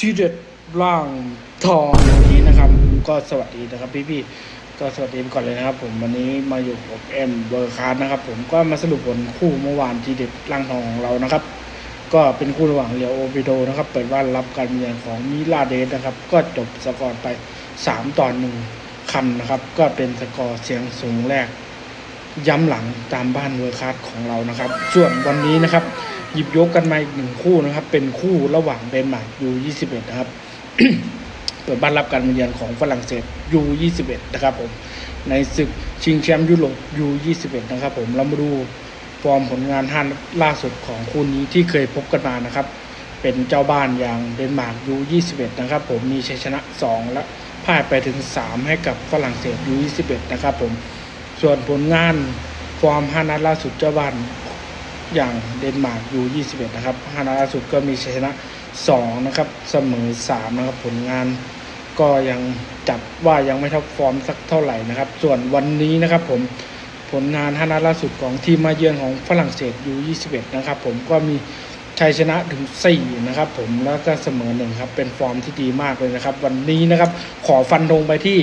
ที่เด็ดร่างทองวันนี้นะครับ ก็สวัสดีนะครับพี่พี่ๆก็สวัสดีก่อนเลยนะครับ ผมวันนี้มาอยู่กับเอ็มเบอร์คาร์นะครับ ผมก็มาสรุปผลคู่เมื่อวานที่เด็ดร่างทองของเรานะครับ ก็เป็นคู่ระหว่างเรียวโอปิโดนะครับ เปิดบ้านรับการเยือนของมิลาเดสนะครับ ก็จบสกอร์ไป 3 ต่อหนึ่งคำนะครับ ก็เป็นสกอร์เสียงสูงแรก ย้ำหลังตามบ้านเวอร์คัสของเรานะครับ ส่วนวันนี้นะครับ หยิบยกกันมาอีกหนึ่งคู่นะครับ เป็นคู่ระหว่างเดนมาร์กยู21นะครับเปิดบ้านรับการมาเยือนของฝรั่งเศสยู21นะครับผมในศึกชิงแชมป์ยุโรปยู21นะครับผมเรามาดูฟอร์มผลงานห้านล่าสุดของคู่นี้ที่เคยพบกันมานะครับ เป็นเจ้าบ้านอย่างเดนมาร์กยู21นะครับผมมีชัยชนะ 2 และพ่ายไปถึง 3 ให้กับฝรั่งเศสยู21นะครับผม ส่วนผลงานฟอร์มห้านัดล่าสุดเจ้าบ้านอย่างเดนมาร์กยู21 นะครับห้านัดล่าสุดก็มีชนะ 2 นะครับเสมอ 3 นะครับผลงานก็ยังจัดว่ายังไม่ท็อปฟอร์มสักเท่าไหร่นะครับ ส่วนวันนี้นะครับผมผลงานห้านัดล่าสุดของทีมมาเยือนของฝรั่งเศสยู21 นะครับผมก็มีชัยชนะถึง 4 นะครับผมแล้วก็เสมอหนึ่งครับเป็นฟอร์มที่ดีมากเลยนะครับ วันนี้นะครับขอฟันธงไปที่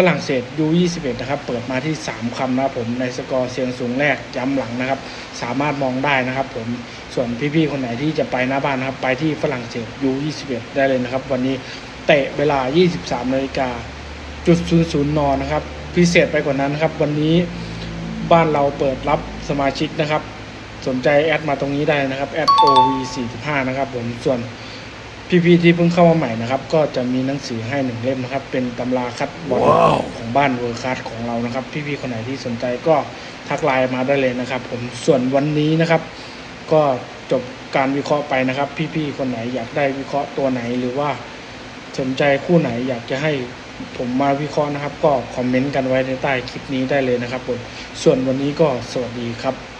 ฝรั่งเศสยู21นะครับ เปิดมาที่ 3 คำนะครับผมในสกอร์เสียงสูงแรกย้ำหลังนะครับ สามารถมองได้นะครับผมส่วนพี่ๆคนไหนที่จะไปหน้าบ้านนะครับ ไปที่ฝรั่งเศสยู21ได้เลยนะครับ วันนี้เตะเวลา 23นาฬิกาจุด00นนะครับ พิเศษไปกว่านั้นนะครับ วันนี้บ้านเราเปิดรับสมาชิกนะครับ สนใจแอดมาตรงนี้ได้นะครับแอด OV45 นะครับผมส่วน พี่ๆที่เพิ่งเข้ามาใหม่นะครับ ก็จะมีหนังสือให้หนึ่งเล่มนะครับ เป็นตำราคัดบอลของบ้านเวอร์คัสของเรานะครับ พี่ๆคนไหนที่สนใจก็ทักไลน์มาได้เลยนะครับ ผมส่วนวันนี้นะครับ ก็จบการวิเคราะห์ไปนะครับ พี่ๆคนไหนอยากได้วิเคราะห์ตัวไหนหรือว่าสนใจคู่ไหนอยากจะให้ผมมาวิเคราะห์นะครับ ก็คอมเมนต์กันไว้ในใต้คลิปนี้ได้เลยนะครับผมส่วนวันนี้ก็สวัสดีครับ